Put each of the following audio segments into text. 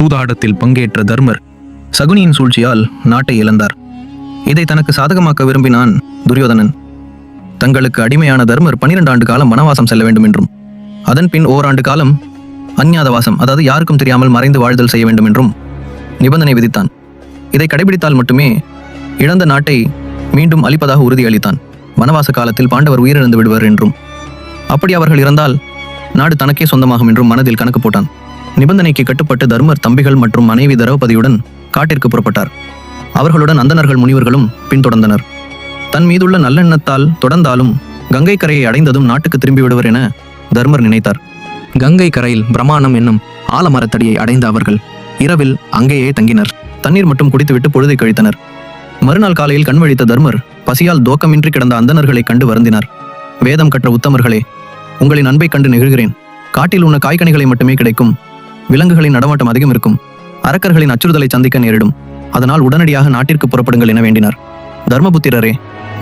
சூதாட்டத்தில் பங்கேற்ற தர்மர் சகுனியின் சூழ்ச்சியால் நாட்டை இழந்தார். இதை தனக்கு சாதகமாக்க விரும்பினான் துரியோதனன். தங்களுக்கு அடிமையான தர்மர் பனிரெண்டு ஆண்டு காலம் வனவாசம் செல்ல வேண்டும் என்றும் அதன் பின் ஓராண்டு காலம் அஞ்ஞாதவாசம் அதாவது யாருக்கும் தெரியாமல் மறைந்து வாழ்தல் செய்ய வேண்டும் என்றும் நிபந்தனை விதித்தான். இதை கடைபிடித்தால் மட்டுமே இழந்த நாட்டை மீண்டும் அளிப்பதாக உறுதியளித்தான். வனவாச காலத்தில் பாண்டவர் உயிரிழந்து விடுவர் என்றும். அப்படி அவர்கள் இறந்தால் நாடு தனக்கே சொந்தமாகும் என்றும் மனதில் கணக்கு போட்டான். நிபந்தனைக்கு கட்டுப்பட்டு தர்மர் தம்பிகள் மற்றும் மனைவி திரௌபதியுடன் காட்டிற்கு புறப்பட்டார். அவர்களுடன் அந்தணர்கள் முனிவர்களும் பின்தொடர்ந்தனர். தன் மீதுள்ள நல்லெண்ணத்தால் தொடர்ந்தாலும் கங்கை கரையை அடைந்ததும் நாட்டுக்கு திரும்பி விடுவர் என தர்மர் நினைத்தார். கங்கை கரையில் பிரமாணம் என்னும் ஆலமரத்தடியை அடைந்த அவர்கள் இரவில் அங்கேயே தங்கினர். தண்ணீர் மட்டும் குடித்துவிட்டு பொழுதை கழித்தனர். மறுநாள் காலையில் கண்வழித்த தர்மர் பசியால் தோக்கமின்றி கிடந்த அந்தனர்களை கண்டு வருந்தினார். வேதம் கற்ற உத்தமர்களே உங்களின் அன்பை கண்டு நெகிழ்கிறேன். காட்டில் உள்ள காய்கனிகளை மட்டுமே கிடைக்கும். விலங்குகளின் நடமாட்டம் அதிகம் இருக்கும். அரக்கர்களின் அச்சுறுதலை சந்திக்க நேரிடும். அதனால் உடனடியாக நாட்டிற்கு புறப்படுங்கள் என வேண்டினார். தர்மபுத்திரரே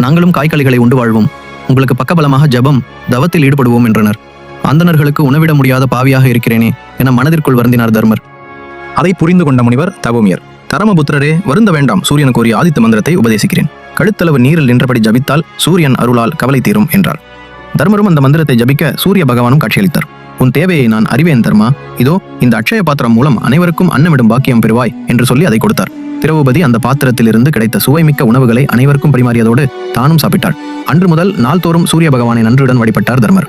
நாங்களும் காய்கறிகளை உண்டு வாழ்வோம். உங்களுக்கு பக்கபலமாக ஜெபம் தவத்தில் ஈடுபடுவோம் என்றனர். அந்தணர்களுக்கு உணவிட முடியாத பாவியாக இருக்கிறேனே என மனதிற்குள் வருந்தினார் தர்மர். அதை புரிந்து கொண்ட முனிவர் தவமியர் தரமபுத்திரரே வருந்த வேண்டாம். சூரியன் கூறிய ஆதித்த மந்திரத்தை உபதேசிக்கிறேன். கழுத்தளவு நீரில் நின்றபடி ஜபித்தால் சூரியன் அருளால் கவலை தீரும் என்றார். தர்மரும் அந்த மந்திரத்தை ஜபிக்க சூரிய பகவானும் காட்சியளித்தார். உன் தேவையை நான் அறிவேன் தர்மா. இதோ இந்த அட்சய பாத்திரம் மூலம் அனைவருக்கும் அன்னமிடும் பாக்கியம் பெறுவாய் என்று சொல்லி அதை கொடுத்தார். திரௌபதி அந்த பாத்திரத்திலிருந்து கிடைத்த சுவைமிக்க உணவுகளை அனைவருக்கும் பரிமாறியதோடு தானும் சாப்பிட்டாள். அன்று முதல் நாள்தோறும் சூரிய பகவானை நன்றியுடன் வழிபட்டார் தர்மர்.